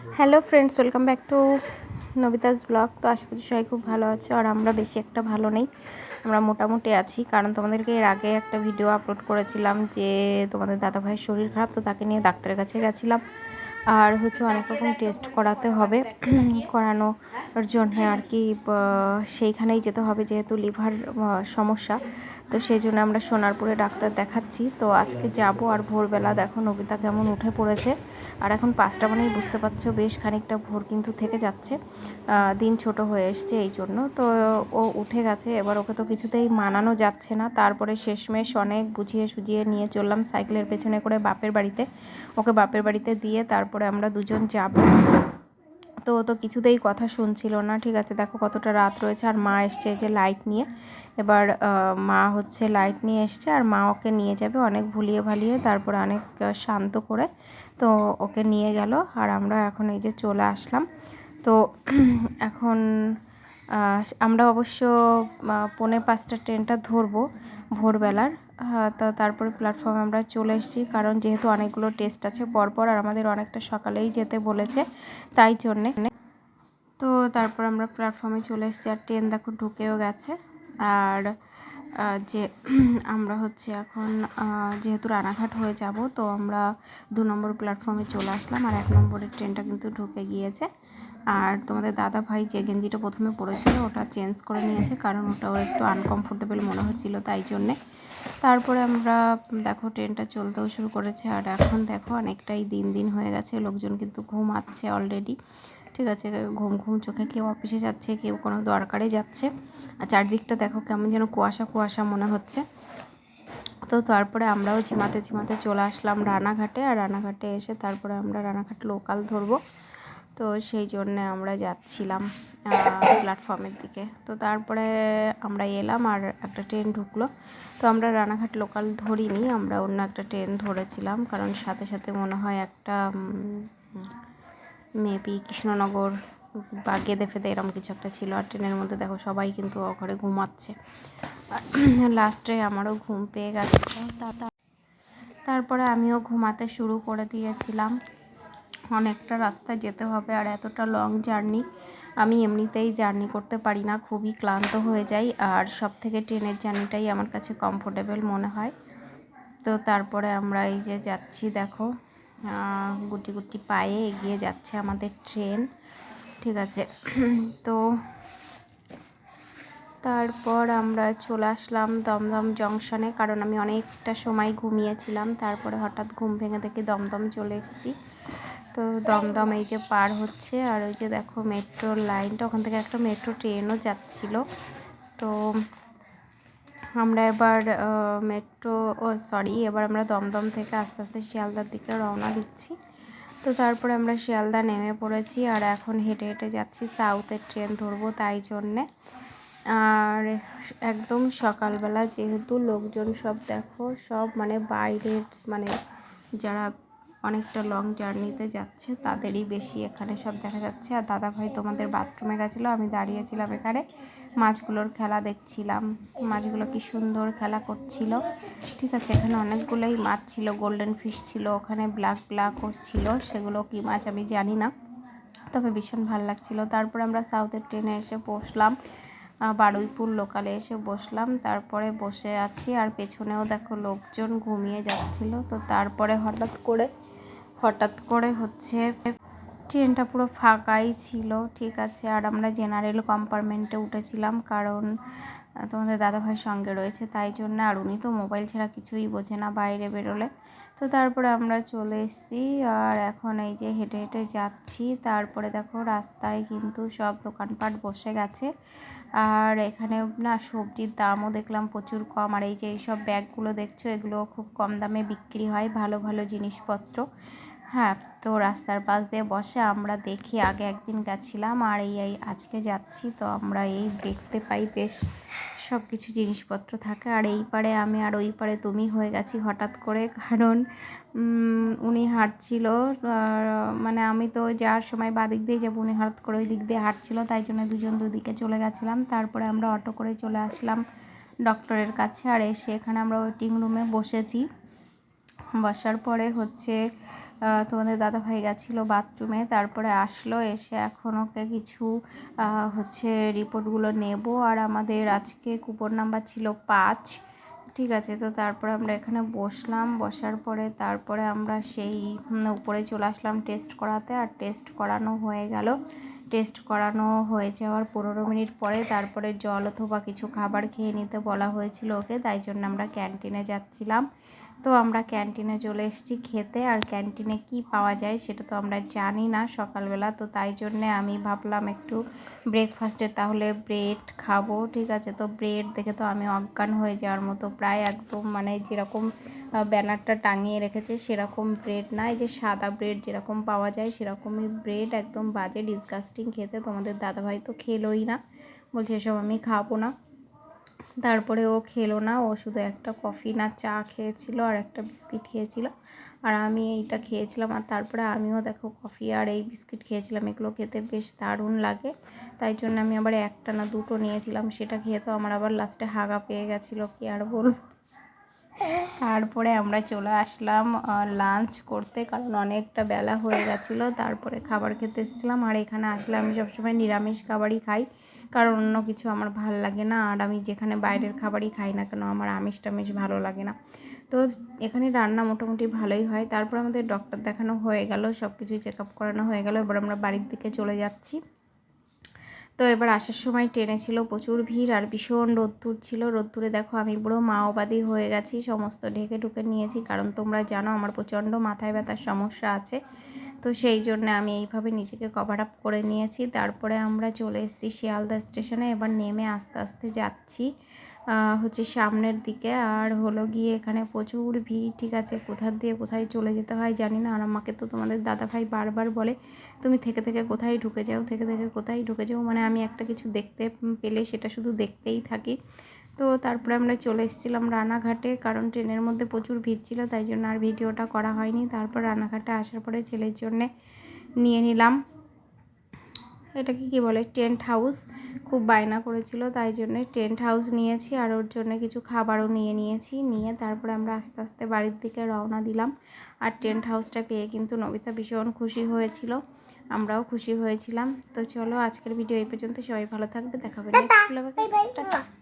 Hello friends, welcome back to Nabitas blog. তো আশা করছি সবাই খুব ভালো আছে আর আমরা বেশি একটা ভালো নেই। আমরা মোটামুটি আছি, কারণ তোমাদেরকে এর আগে একটা ভিডিও আপলোড করেছিলাম যে তোমাদের দাদা ভাইয়ের শরীর খারাপ, তো তাকে নিয়ে ডাক্তারের কাছে গেছিলাম। আর হচ্ছে অনেক রকম টেস্ট করাতে হবে করানোর জন্যে আর কি সেইখানেই যেতে হবে, যেহেতু লিভার সমস্যা। তো সেই জন্য আমরা সোনারপুরে ডাক্তার দেখাচ্ছি। তো আজকে যাব আর ভোরবেলা দেখো নবিতা কেমন উঠে পড়েছে। আর এখন পাঁচটা মানেই বুঝতে পারছ, বেশ খানিকটা ভোর কিন্তু থেকে যাচ্ছে। দিন ছোট হয়ে এসছে এই জন্য। তো ও উঠে গেছে, এবার ওকে তো কিছুতেই মানানো যাচ্ছে না। তারপরে শেষমেশ অনেক বুঝিয়ে সুঝিয়ে নিয়ে চললাম সাইকেলের পেছনে করে বাপের বাড়িতে। ওকে বাপের বাড়িতে দিয়ে তারপরে আমরা দুজন যাব। তো তো কিছুতেই কথা শুনছিল না, ঠিক আছে? দেখো কতটা রাত রয়েছে, আর মা এসছে যে লাইট নিয়ে। এবার মা হচ্ছে লাইট নিয়ে এসছে, আর মা ওকে নিয়ে যাবে অনেক ভুলিয়ে ভালিয়ে, তারপরে অনেক শান্ত করে। তো ওকে নিয়ে গেল, আর আমরা এখন এই যে চলে আসলাম। তো এখন আমরা অবশ্য পৌনে পাঁচটা ট্রেনটা ধরবো ভোরবেলার। তো তারপরে প্ল্যাটফর্মে আমরা চলে এসেছি। কারণ যেহেতু অনেকগুলো টেস্ট আছে, পরপর আর আমাদের অনেকটা সকালেই যেতে বলেছে, তাই জন্যে। তো তারপর আমরা প্ল্যাটফর্মে চলে এসেছি, আর ট্রেন দেখো ঢুকেও গেছে। আর যে, আমরা হচ্ছে এখন যেহেতু রানাঘাট হয়ে যাব, তো আমরা দু নম্বর প্ল্যাটফর্মে চলে আসলাম, আর এক নম্বরের ট্রেনটা কিন্তু ঢুকে গিয়েছে। আর তোমাদের দাদা ভাই যে গেঞ্জিটা প্রথমে পড়েছিল ওটা চেঞ্জ করে নিয়েছে, কারণ ওটা ওর একটু আনকমফোর্টেবল মনে হচ্ছিল, তাই জন্যে। তারপরে আমরা, দেখো, ট্রেনটা চলতেও শুরু করেছে। আর এখন দেখো, অনেকটাই দিন দিন হয়ে গেছে। লোকজন কিন্তু ঘুমাচ্ছে অলরেডি ঠিক আছে? ঘুম ঘুম চোখে কেউ অফিসে যাচ্ছে, কেউ কোনো দরকারে যাচ্ছে। আর চারদিকটা দেখো কেমন যেন কুয়াশা কুয়াশা মনে হচ্ছে। তো তারপরে আমরাও ঝিমাতে ঝিমাতে চলে আসলাম রানাঘাটে। আর রানাঘাটে এসে তারপরে আমরা রানাঘাট লোকাল ধরবো। তো সেই জন্যে আমরা যাচ্ছিলাম প্ল্যাটফর্মের দিকে। তো তারপরে আমরা এলাম আর একটা ট্রেন ঢুকলো। তো আমরা রানাঘাট লোকাল ধরিনি, আমরা অন্য একটা ট্রেন ধরেছিলাম। কারণ সাথে সাথে মনে হয় একটা মেবি কৃষ্ণনগর বা গেদে ফেদে এরকম কিছু একটা ছিল। আর ট্রেনের মধ্যে দেখো সবাই কিন্তু ঘরে ঘুমাচ্ছে। লাস্টে আমারও ঘুম পেয়ে গেছে। তারপরে আমিও ঘুমাতে শুরু করে দিয়েছিলাম। অনেকটা রাস্তা যেতে হবে আর এতটা লং জার্নি আমি এমনিতেই জার্নি করতে পারি না, খুবই ক্লান্ত হয়ে যাই আর সব থেকে ট্রেনের জার্নিটাই আমার কাছে কমফোর্টেবল মনে হয়। তো তারপরে আমরা এই যে যাচ্ছি দেখো গুটি গুটি পায়ে এগিয়ে যাচ্ছে আমাদের ট্রেন ঠিক আছে? তো তারপর আমরা চলে আসলাম দমদম জংশনে কারণ আমি অনেকটা সময় ঘুমিয়েছিলাম, তারপরে হঠাৎ ঘুম ভেঙে দেখে দমদম চলে এসেছি। তো দমদম এই যে পার হচ্ছে, আর ওই যে দেখো মেট্রোর লাইনটা ওখান থেকে একটা মেট্রো ট্রেনও যাচ্ছিল। তো আমরা এবার মেট্রো ও সরি এবার আমরা দমদম থেকে আস্তে আস্তে শিয়ালদার দিকে রওনা দিচ্ছি। তো তারপরে আমরা শিয়ালদা নেমে পড়েছি, আর এখন হেঁটে হেঁটে যাচ্ছি সাউথের ট্রেন ধরবো তাই জন্যে। আর একদম সকালবেলা যেহেতু লোকজন সব দেখো, সব মানে বাইরের মানে যারা অনেকটা লং জার্নিতে যাচ্ছে, তাদেরই বেশি এখানে সব দেখা যাচ্ছে। আর দাদা ভাই তোমাদের বাথরুমে গেছিল, আমি দাঁড়িয়েছিলাম এখানে। মাছগুলোর খেলা দেখছিলাম, মাছগুলো কি সুন্দর খেলা করছিল। ঠিক আছে, এখানে অনেকগুলোই মাছ ছিল গোল্ডেন ফিশ ছিল, ওখানে ব্ল্যাক ব্ল্যাক ছিল, সেগুলো কি মাছ আমি জানি না। তবে ভীষণ ভালো লাগছিল। তারপর আমরা সাউথের ট্রেনে এসে বসলাম বারুইপুর লোকালে এসে বসলাম। তারপরে বসে আছি, আর পেছনেও দেখো লোকজন ঘুমিয়ে যাচ্ছিল। তো তারপরে হঠাৎ করে হঠাৎ করে হচ্ছে ট্রেনটা পুরো ফাঁকাই ছিল, ঠিক আছে? আর আমরা জেনারেল কম্পার্টমেন্টে উঠেছিলাম কারণ তোমাদের দাদাভাইয়ের সঙ্গে রয়েছে, তাই জন্য আর উনি তো মোবাইল ছাড়া কিছুই বোঝে না বাইরে বেরোলে। তো তারপরে আমরা চলে এসেছি আর এখন এই যে হেঁটে হেঁটে যাচ্ছি। তারপরে দেখো রাস্তায় কিন্তু সব দোকানপাট বসে গেছে। আর এখানে না সবজির দামও দেখলাম প্রচুর কম। আর এই যে এইসব ব্যাগগুলো দেখছ, এগুলো খুব কম দামে বিক্রি হয় ভালো ভালো জিনিসপত্র। হ্যাঁ তো রাস্তার পাশ দিয়ে বসে আমরা দেখি আগে একদিন গেছিলাম আর এই এই আজকে যাচ্ছি, তো আমরা এই দেখতে পাই বেশ সব কিছু জিনিসপত্র থাকে। আর এই পারে আমি আর ওই পারে তুমি হয়ে গেছি হঠাৎ করে, কারণ উনি হাঁটছিল মানে আমি তো যাওয়ার সময় বাদিক দিয়ে যাব, উনি হঠাৎ করে ওই দিক দিয়ে হাঁটছিল, তাই জন্য দুজন দুদিকে চলে গেছিলাম। তারপরে আমরা অটো করে চলে আসলাম ডক্টরের কাছে, আর এসে এখানে আমরা ওয়েটিং রুমে বসেছি। বসার পরে হচ্ছে তোমাদের দাদাভাই গেছিল বাথরুমে তারপরে আসলো, এসে এখন ওকে কিছু হচ্ছে রিপোর্টগুলো নেব। আর আমাদের আজকে কুপন নাম্বার ছিল পাঁচ, ঠিক আছে? তো তারপরে আমরা এখানে বসলাম, বসার পরে তারপরে আমরা সেই উপরে চলে আসলাম টেস্ট করাতে। আর টেস্ট করানো হয়ে গেল। টেস্ট করানো হয়ে যাওয়ার পনেরো মিনিট পরে তারপরে জল অথবা কিছু খাবার খেয়ে নিতে বলা হয়েছিল ওকে, তাই জন্য আমরা ক্যান্টিনে যাচ্ছিলাম। তো আমরা ক্যান্টিনে চলে এসেছি খেতে। আর ক্যান্টিনে কি পাওয়া যায় সেটা তো আমরা জানি না সকালবেলা। তো তাই জন্যে আমি ভাবলাম একটু ব্রেকফাস্টে তাহলে ব্রেড খাব, ঠিক আছে? তো ব্রেড দেখে তো আমি অজ্ঞান হয়ে যাওয়ার মতো। প্রায় একদম মানে যেরকম ব্যানারটা টাঙিয়ে রেখেছে সেরকম ব্রেড না। এই যে সাদা ব্রেড যেরকম পাওয়া যায় সেরকমই ব্রেড একদম বাজে ডিসগাস্টিং খেতে। তোমাদের দাদাভাই তো খেলোই না। বলছে, এসব আমি খাব না। তারপরে ও খেলো না, ও শুধু একটা কফি না, চা খেয়েছিল আর একটা বিস্কিট খেয়েছিল। আর আমি এইটা খেয়েছিলাম আর তারপরে আমিও দেখো কফি আর এই বিস্কিট খেয়েছিলাম, এগুলো খেতে বেশ দারুণ লাগে। তাই জন্য আমি আবার একটা না দুটো নিয়েছিলাম, সেটা খেয়ে তো আমার আবার লাস্টে হাগা পেয়ে গেছিল, কি আর বলব? তারপরে আমরা চলে আসলাম লাঞ্চ করতে, কারণ অনেকটা বেলা হয়ে গেছিল, তারপরে খাবার খেতে এসেছিলাম। আর এখানে আসলে আমি সবসময় নিরামিষ খাবারই খাই। কারণ অন্য কিছু আমার ভালো লাগে না। আর আমি যেখানে বাইরের খাবারই খাই না কেন, আমার আমিষ টামিষ ভালো লাগে না। তো এখানে রান্না মোটামুটি ভালোই হয়। তারপর আমাদের ডক্টর দেখানো হয়ে গেল সব কিছুই চেক আপ করানো হয়ে গেল। এবার আমরা বাড়ির দিকে চলে যাচ্ছি। তো এবার আসার সময় ট্রেনে ছিল প্রচুর ভিড় আর ভীষণ রোদ্দুর ছিল। রোদ্দুরে দেখো আমি পুরো মাওবাদী হয়ে গেছি, সমস্ত ঢেকে ঢুকে নিয়েছি। কারণ তোমরা জানো আমার প্রচণ্ড মাথায় ব্যথার সমস্যা আছে। তো সেই জন্য আমি এইভাবে নিজেকে কভার আপ করে নিয়েছি। তারপরে আমরা চলে এসেছি শিয়ালদা স্টেশনে। এবার নেমে আস্তে আস্তে যাচ্ছি হচ্ছে সামনের দিকে। আর হলো গিয়ে এখানে প্রচুর ভিড়, ঠিক আছে? কোথার দিয়ে কোথায় চলে যেতে হয় জানি না। আর আমাকে তো তোমাদের দাদাভাই বারবার বলে, তুমি থেকে থেকে কোথায় ঢুকে যাও? থেকে থেকে কোথায় ঢুকে যাও? মানে আমি একটা কিছু দেখতে পেলে সেটা শুধু দেখতেই থাকি। তো তারপরে আমরা চলে এসেছিলাম রানাঘাটে কারণ ট্রেনের মধ্যে প্রচুর ভিড় ছিল তাই জন্য আর ভিডিওটা করা হয়নি। তারপর রানাঘাটে আসার পরে ছেলের জন্যে নিয়ে নিলাম। এটাকে কি বলে? Tent house. খুব বায়না করেছিল তাই জন্য টেন্ট হাউস নিয়েছি আর ওর জন্য কিছু খাবারও নিয়ে নিয়েছি। নিয়ে তারপরে আমরা আস্তে আস্তে বাড়ির দিকে রওনা দিলাম। আর টেন্ট হাউসটা পেয়ে কিন্তু নবিতা ভীষণ খুশি হয়েছিল আমরাও খুশি হয়েছিলাম। তো চলো আজকের ভিডিও এই পর্যন্ত সবাই ভালো থাকবে দেখাবে নেক্সট